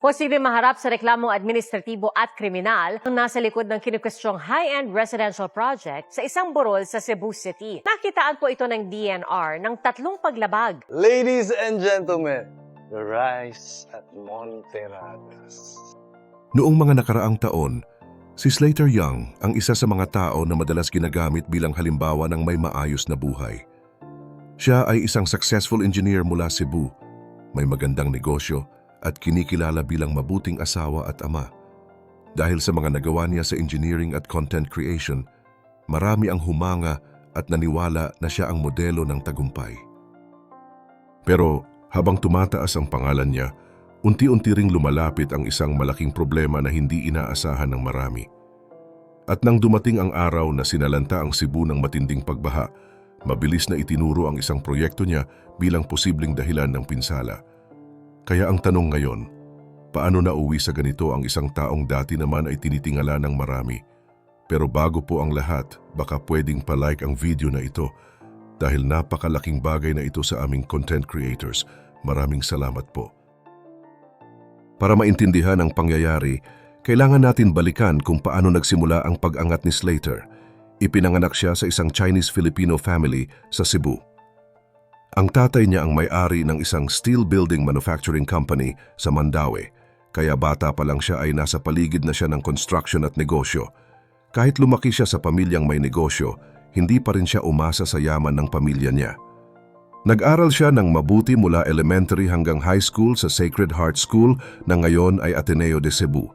Posible maharap sa reklamong administratibo at kriminal ang nasa likod ng kinukwestiyong high-end residential project sa isang burol sa Cebu City. Nakitaan po ito ng DNR ng tatlong paglabag. Ladies and gentlemen, the rise at Monteradas. Noong mga nakaraang taon, si Slater Young ang isa sa mga tao na madalas ginagamit bilang halimbawa ng may maayos na buhay. Siya ay isang successful engineer mula Cebu, may magandang negosyo at kinikilala bilang mabuting asawa at ama. Dahil sa mga nagawa niya sa engineering at content creation, marami ang humanga at naniwala na siya ang modelo ng tagumpay. Pero habang tumataas ang pangalan niya, unti-unti ring lumalapit ang isang malaking problema na hindi inaasahan ng marami. At nang dumating ang araw na sinalanta ang Cebu ng matinding pagbaha, mabilis na itinuro ang isang proyekto niya bilang posibleng dahilan ng pinsala. Kaya ang tanong ngayon, paano nauwi sa ganito ang isang taong dati naman ay tinitingala ng marami? Pero bago po ang lahat, baka pwedeng palike ang video na ito dahil napakalaking bagay na ito sa aming content creators. Maraming salamat po. Para maintindihan ang pangyayari, kailangan natin balikan kung paano nagsimula ang pag-angat ni Slater. Ipinanganak siya sa isang Chinese-Filipino family sa Cebu. Ang tatay niya ang may-ari ng isang steel building manufacturing company sa Mandaue, kaya bata pa lang siya ay nasa paligid na siya ng construction at negosyo. Kahit lumaki siya sa pamilyang may negosyo, hindi pa rin siya umasa sa yaman ng pamilya niya. Nag-aral siya ng mabuti mula elementary hanggang high school sa Sacred Heart School na ngayon ay Ateneo de Cebu.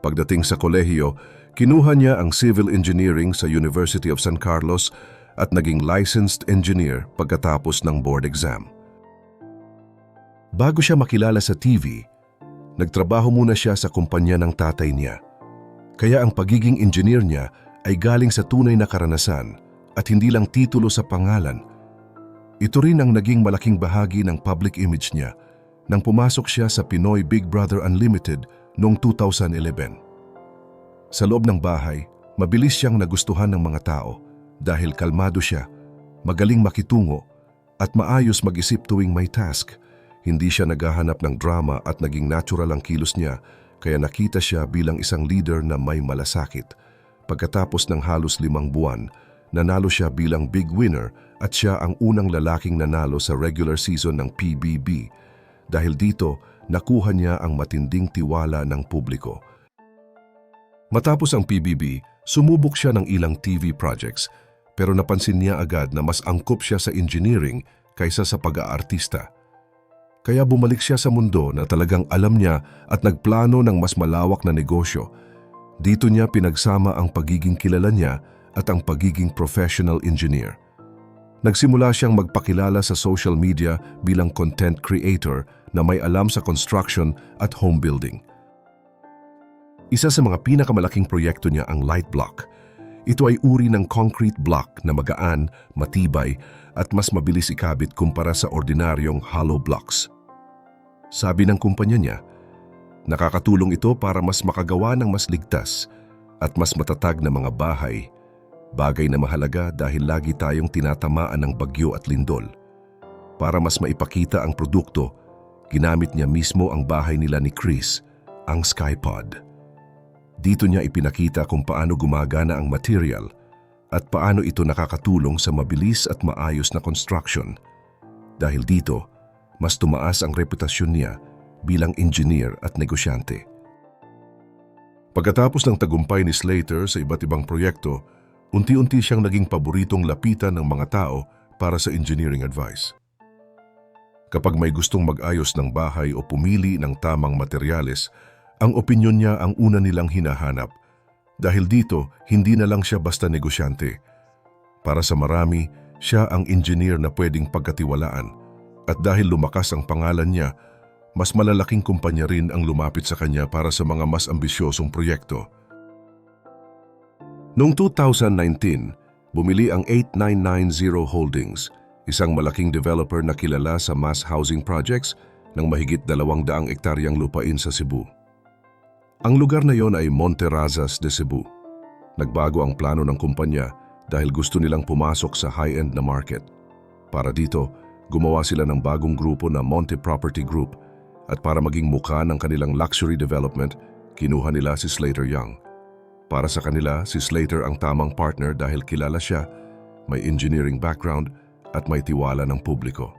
Pagdating sa kolehiyo, kinuha niya ang civil engineering sa University of San Carlos at naging licensed engineer pagkatapos ng board exam. Bago siya makilala sa TV, nagtrabaho muna siya sa kumpanya ng tatay niya. Kaya ang pagiging engineer niya ay galing sa tunay na karanasan at hindi lang titulo sa pangalan. Ito rin ang naging malaking bahagi ng public image niya nang pumasok siya sa Pinoy Big Brother Unlimited noong 2011. Sa loob ng bahay, mabilis siyang nagustuhan ng mga tao dahil kalmado siya, magaling makitungo at maayos mag-isip tuwing may task. Hindi siya naghahanap ng drama at naging natural ang kilos niya kaya nakita siya bilang isang leader na may malasakit. Pagkatapos ng halos limang buwan, nanalo siya bilang big winner at siya ang unang lalaking nanalo sa regular season ng PBB. Dahil dito, nakuha niya ang matinding tiwala ng publiko. Matapos ang PBB, sumubok siya ng ilang TV projects pero napansin niya agad na mas angkop siya sa engineering kaysa sa pag-aartista. Kaya bumalik siya sa mundo na talagang alam niya at nagplano ng mas malawak na negosyo. Dito niya pinagsama ang pagiging kilala niya at ang pagiging professional engineer. Nagsimula siyang magpakilala sa social media bilang content creator na may alam sa construction at home building. Isa sa mga pinakamalaking proyekto niya ang light block. Ito ay uri ng concrete block na magaan, matibay at mas mabilis ikabit kumpara sa ordinaryong hollow blocks. Sabi ng kumpanya niya, nakakatulong ito para mas makagawa ng mas ligtas at mas matatag na mga bahay, bagay na mahalaga dahil lagi tayong tinatamaan ng bagyo at lindol. Para mas maipakita ang produkto, ginamit niya mismo ang bahay nila ni Chris, ang Skypod. Dito niya ipinakita kung paano gumagana ang material at paano ito nakakatulong sa mabilis at maayos na construction. Dahil dito, mas tumaas ang reputasyon niya bilang engineer at negosyante. Pagkatapos ng tagumpay ni Slater sa iba't ibang proyekto, unti-unti siyang naging paboritong lapitan ng mga tao para sa engineering advice. Kapag may gustong mag-ayos ng bahay o pumili ng tamang materyales, ang opinyon niya ang una nilang hinahanap. Dahil dito, hindi na lang siya basta negosyante. Para sa marami, siya ang engineer na pwedeng pagkatiwalaan. At dahil lumakas ang pangalan niya, mas malalaking kumpanya rin ang lumapit sa kanya para sa mga mas ambisyosong proyekto. Noong 2019, bumili ang 8990 Holdings, isang malaking developer na kilala sa mass housing projects ng mahigit dalawang daang ektaryang lupain sa Cebu. Ang lugar na yon ay Monterazas de Cebu. Nagbago ang plano ng kumpanya dahil gusto nilang pumasok sa high-end na market. Para dito, gumawa sila ng bagong grupo na Monte Property Group At para maging mukha ng kanilang luxury development, kinuha nila si Slater Young. Para sa kanila, si Slater ang tamang partner dahil kilala siya, may engineering background at may tiwala ng publiko.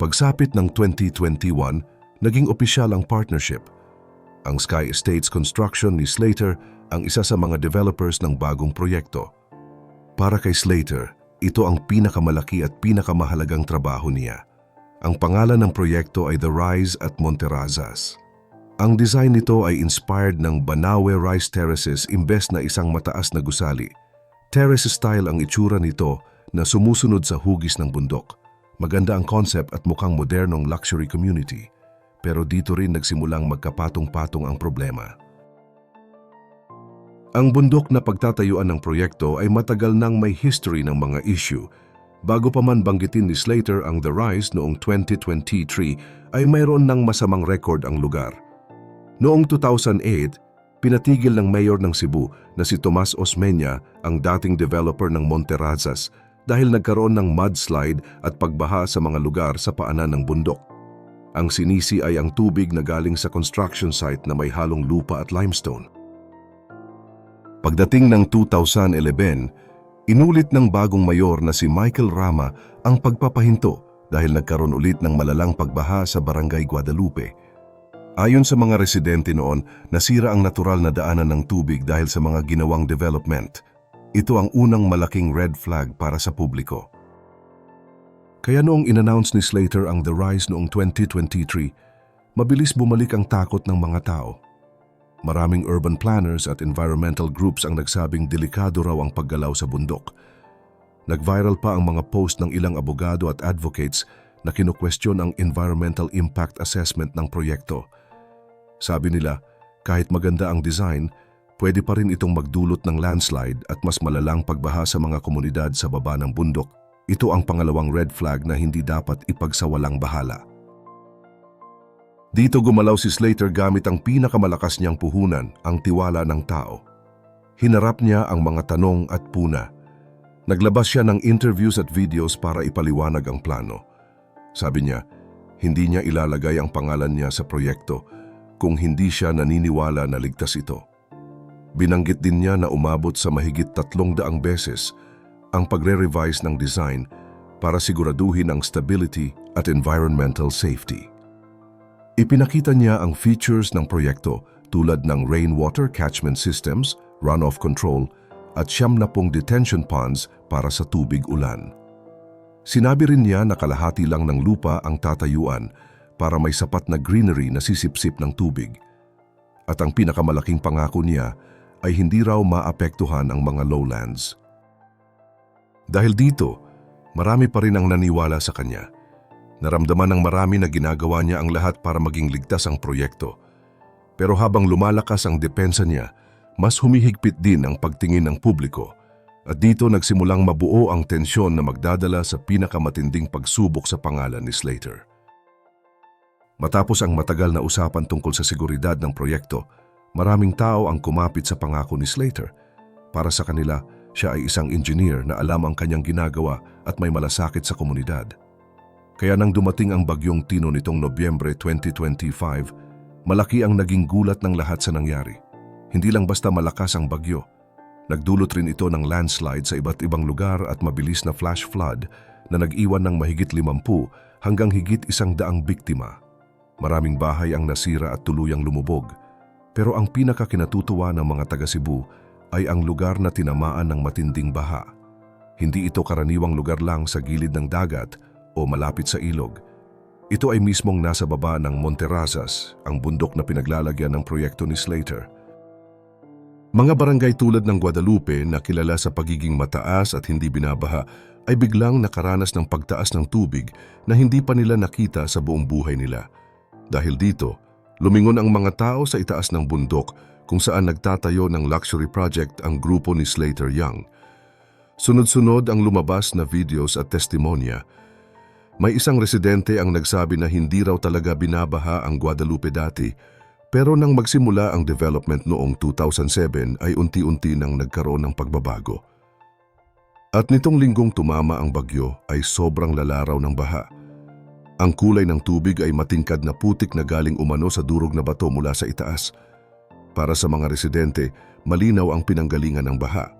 Pagsapit ng 2021, naging opisyal ang partnership. Ang Sky Estates Construction ni Slater ang isa sa mga developers ng bagong proyekto. Para kay Slater, ito ang pinakamalaki at pinakamahalagang trabaho niya. Ang pangalan ng proyekto ay The Rise at Monterrazas. Ang design nito ay inspired ng Banawe Rice Terraces imbes na isang mataas na gusali. Terrace style ang itsura nito na sumusunod sa hugis ng bundok. Maganda ang concept at mukhang modernong luxury community. Pero dito rin nagsimulang magkapatong-patong ang problema. Ang bundok na pagtatayuan ng proyekto ay matagal nang may history ng mga issue. Bago pa man banggitin ni Slater ang The Rise noong 2023 ay mayroon ng masamang record ang lugar. Noong 2008, pinatigil ng mayor ng Cebu na si Tomas Osmeña ang dating developer ng Monterrazas dahil nagkaroon ng mudslide at pagbaha sa mga lugar sa paanan ng bundok. Ang sinisi ay ang tubig na galing sa construction site na may halong lupa at limestone. Pagdating ng 2011, inulit ng bagong mayor na si Michael Rama ang pagpapahinto dahil nagkaroon ulit ng malalang pagbaha sa Barangay Guadalupe. Ayon sa mga residente noon, nasira ang natural na daanan ng tubig dahil sa mga ginawang development. Ito ang unang malaking red flag para sa publiko. Kaya noong inannounce ni Slater ang The Rise noong 2023, mabilis bumalik ang takot ng mga tao. Maraming urban planners at environmental groups ang nagsabing delikado raw ang paggalaw sa bundok. Nag-viral pa ang mga post ng ilang abogado at advocates na kinukwestiyon ang environmental impact assessment ng proyekto. Sabi nila, kahit maganda ang design, pwede pa rin itong magdulot ng landslide at mas malalang pagbaha sa mga komunidad sa baba ng bundok. Ito ang pangalawang red flag na hindi dapat ipagsawalang bahala. Dito gumalaw si Slater gamit ang pinakamalakas niyang puhunan, ang tiwala ng tao. Hinarap niya ang mga tanong at puna. Naglabas siya ng interviews at videos para ipaliwanag ang plano. Sabi niya, hindi niya ilalagay ang pangalan niya sa proyekto kung hindi siya naniniwala na ligtas ito. Binanggit din niya na umabot sa mahigit tatlong daang beses ang pagre-revise ng design para siguraduhin ang stability at environmental safety. Ipinakita niya ang features ng proyekto tulad ng rainwater catchment systems, runoff control, at siyam detention ponds para sa tubig ulan. Sinabi rin niya na kalahati lang ng lupa ang tatayuan para may sapat na greenery na sisipsip ng tubig. At ang pinakamalaking pangako niya ay hindi raw maapektuhan ang mga lowlands. Dahil dito, marami pa rin ang naniwala sa kanya. Naramdaman ng marami na ginagawa niya ang lahat para maging ligtas ang proyekto. Pero habang lumalakas ang depensa niya, mas humihigpit din ang pagtingin ng publiko at dito nagsimulang mabuo ang tensyon na magdadala sa pinakamatinding pagsubok sa pangalan ni Slater. Matapos ang matagal na usapan tungkol sa seguridad ng proyekto, maraming tao ang kumapit sa pangako ni Slater. Para sa kanila, siya ay isang engineer na alam ang kanyang ginagawa at may malasakit sa komunidad. Kaya nang dumating ang bagyong Tino nitong Nobyembre 2025, malaki ang naging gulat ng lahat sa nangyari. Hindi lang basta malakas ang bagyo, nagdulot rin ito ng landslide sa iba't ibang lugar at mabilis na flash flood na nag-iwan ng mahigit 50 hanggang higit isang daang biktima. Maraming bahay ang nasira at tuluyang lumubog. Pero ang pinakakinatutuwa ng mga taga Cebu ay ang lugar na tinamaan ng matinding baha. Hindi ito karaniwang lugar lang sa gilid ng dagat o malapit sa ilog. Ito ay mismong nasa baba ng Monterrazas, ang bundok na pinaglalagyan ng proyekto ni Slater. Mga barangay tulad ng Guadalupe na kilala sa pagiging mataas at hindi binabaha ay biglang nakaranas ng pagtaas ng tubig na hindi pa nila nakita sa buong buhay nila. Dahil dito, lumingon ang mga tao sa itaas ng bundok kung saan nagtatayo ng luxury project ang grupo ni Slater Young. Sunod-sunod ang lumabas na videos at testimonya. May isang residente ang nagsabi na hindi raw talaga binabaha ang Guadalupe dati pero nang magsimula ang development noong 2007 ay unti-unti nang nagkaroon ng pagbabago. At nitong linggong tumama ang bagyo ay sobrang lalaraw ng baha. Ang kulay ng tubig ay matingkad na putik na galing umano sa durog na bato mula sa itaas. Para sa mga residente, malinaw ang pinanggalingan ng baha.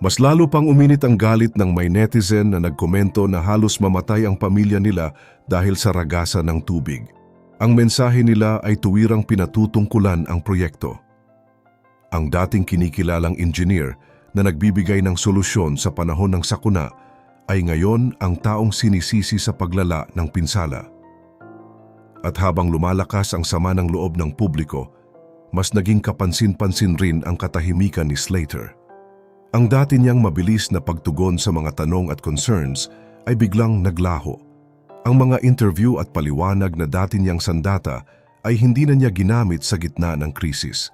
Mas lalo pang uminit ang galit ng may netizen na nagkomento na halos mamatay ang pamilya nila dahil sa ragasan ng tubig. Ang mensahe nila ay tuwirang pinatutungkulan ang proyekto. Ang dating kinikilalang engineer na nagbibigay ng solusyon sa panahon ng sakuna ay ngayon ang taong sinisisi sa paglala ng pinsala. At habang lumalakas ang sama ng loob ng publiko, mas naging kapansin-pansin rin ang katahimikan ni Slater. Ang dati niyang mabilis na pagtugon sa mga tanong at concerns ay biglang naglaho. Ang mga interview at paliwanag na dati niyang sandata ay hindi na niya ginamit sa gitna ng krisis.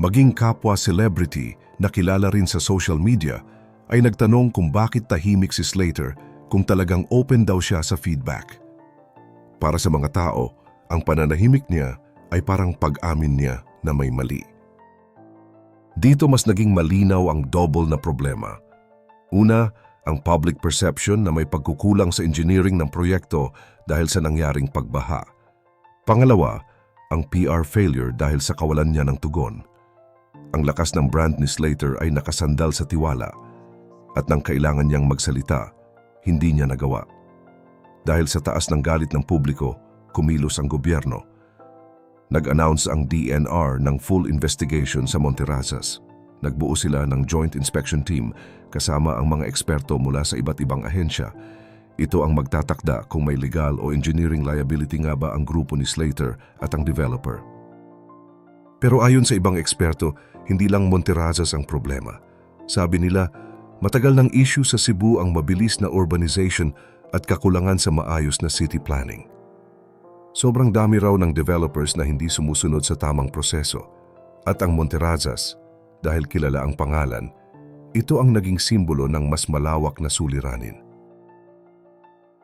Maging kapwa celebrity na kilala rin sa social media ay nagtanong kung bakit tahimik si Slater kung talagang open daw siya sa feedback. Para sa mga tao, ang pananahimik niya ay parang pag-amin niya na may mali. Dito mas naging malinaw ang double na problema. Una, ang public perception na may pagkukulang sa engineering ng proyekto dahil sa nangyaring pagbaha. Pangalawa, ang PR failure dahil sa kawalan niya ng tugon. Ang lakas ng brand ni Slater ay nakasandal sa tiwala at nang kailangan niyang magsalita, hindi niya nagawa. Dahil sa taas ng galit ng publiko, kumilos ang gobyerno. Nag-announce ang DNR ng full investigation sa Monterrazas. Nagbuo sila ng Joint Inspection Team kasama ang mga eksperto mula sa iba't ibang ahensya. Ito ang magtatakda kung may legal o engineering liability nga ba ang grupo ni Slater at ang developer. Pero ayon sa ibang eksperto, hindi lang Monterrazas ang problema. Sabi nila, matagal ng issue sa Cebu ang mabilis na urbanization at kakulangan sa maayos na city planning. Sobrang dami raw ng developers na hindi sumusunod sa tamang proseso. At ang Monterrazas, dahil kilala ang pangalan, ito ang naging simbolo ng mas malawak na suliranin.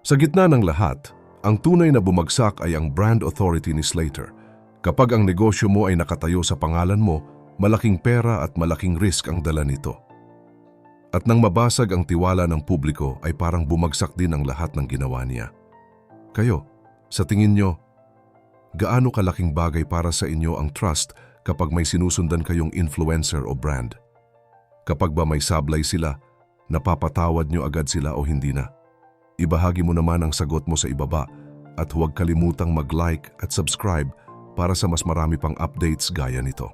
Sa gitna ng lahat, ang tunay na bumagsak ay ang brand authority ni Slater. Kapag ang negosyo mo ay nakatayo sa pangalan mo, malaking pera at malaking risk ang dala nito. At nang mabasag ang tiwala ng publiko ay parang bumagsak din ang lahat ng ginawa niya. Kayo, sa tingin nyo, gaano kalaking bagay para sa inyo ang trust kapag may sinusundan kayong influencer o brand? Kapag ba may sablay sila, napapatawad nyo agad sila o hindi na? Ibahagi mo naman ang sagot mo sa ibaba at huwag kalimutang mag-like at subscribe para sa mas marami pang updates gaya nito.